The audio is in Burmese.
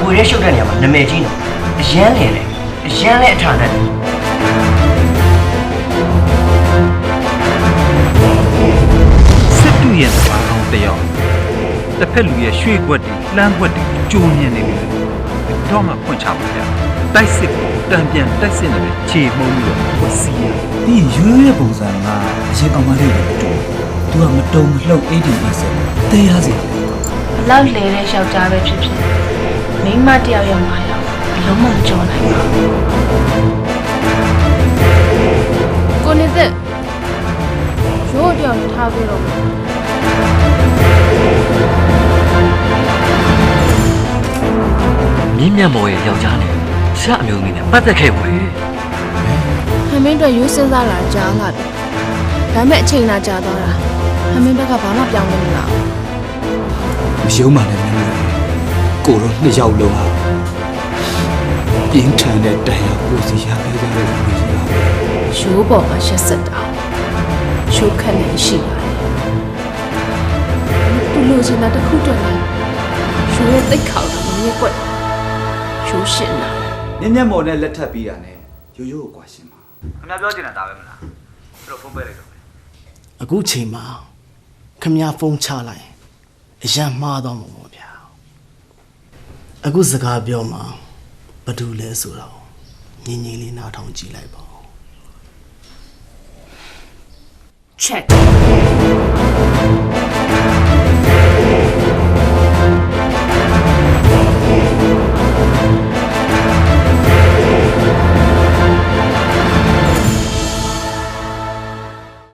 ပွေရဲရှုပ်တဲ့နေရာမှာနာမည်ကြီးနော်အရန်လင်လေအရန်လဲအထာနဲ့စစ်တူရဲ့စပါးကောင်းတစ်ယောက်တစ်ဖက်လူရဲ့ရွှေကွက်တွေလှမ်းကွက်တွေကျိုးမြင်နေပြီတော့မှဖွင့်ချပါဗျာတိုက်စစ်ကိုတံပြန်တိုက်စစ်နေတဲ့ခြေမှုံးပြီးတော့ဝစီရဒီရွေးရဲ့ပုံစံကအရင်ကောင်မလေးတွေတူသူကမတုံမလှုပ်အေးဒီအေးဆက်တဲရစီဘလောက်လဲတဲ့ယောက်ျားပဲဖြစ်ဖြစ် မိန်းမတစ်ယောက်ယောက်မှာရောက်အလုံးမမကြောနိုင်ပါဘူးကိုနေသက်ရိုးတယောက်ထားပြီးတော့မြင့်မြတ်မော်ရဲ့ယောက်ျားနဲ့ဆရာအမျိုးသမီးနဲ့ပတ်သက်ခဲ့ဘူးလေဟမင်းတို့ရိုးစင်းစားလာကြားလာပြီဒါပေမဲ့အချိန်လာကြာသွားတာဟမင်းဘက်ကဘာမှပြောင်းလဲမလာဘူးမယုံမှလည်းမင်းတို့ ကိုတော့နှစ်ယောက်လုံးဟာပြင်းထန်တဲ့တရားကိုစီရခဲ့ကြတဲ့လူကြီးပါရိုးပေါ်မှာရက်ဆက်တာရိုးခက်နေရှိပါတယ်သူလိုချင်တာတစ်ခုတည်းနဲ့ရိုးရဲ့တိတ်ခေါက်တာမမြင်ကွက်ရိုးရှင်တာမြင့်မြတ်မော်နဲ့လက်ထပ်ပြီးတာနဲ့ရိုးရိုးကိုကွာရှင်ပါခင်ဗျားပြောချင်တာဒါပဲမလားအဲ့တော့ဖုန်းပေးလိုက်တော့အခုချိန်မှာခမည်းဖုန်းချလိုက်ရင်အရန်မှားတော့မှာပေါ့ဗျာ အခုစကားပြောမှာဘာတူလဲဆိုတော့ငင်းငင်းလေးနားထောင်ကြည့်လိုက်ပါဦး check